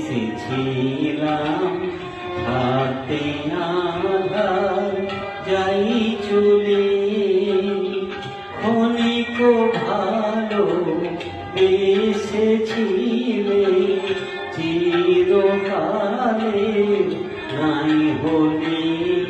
এসেছিলাম। হাতে আধার যাই চলে। ক্ষণিক ভালো এসেছিলে। চিরকালে নাই হলে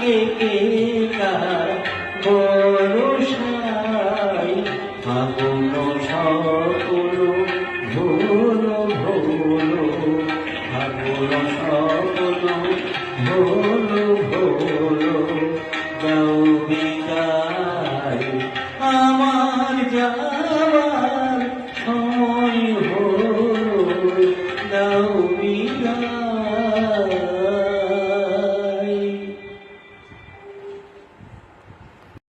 ডাকে কে কা বরুষায় ফাগুন সকল ভুল ভুল ফাগুন সকল ভুল ভুল দাও বিদায় আমার যা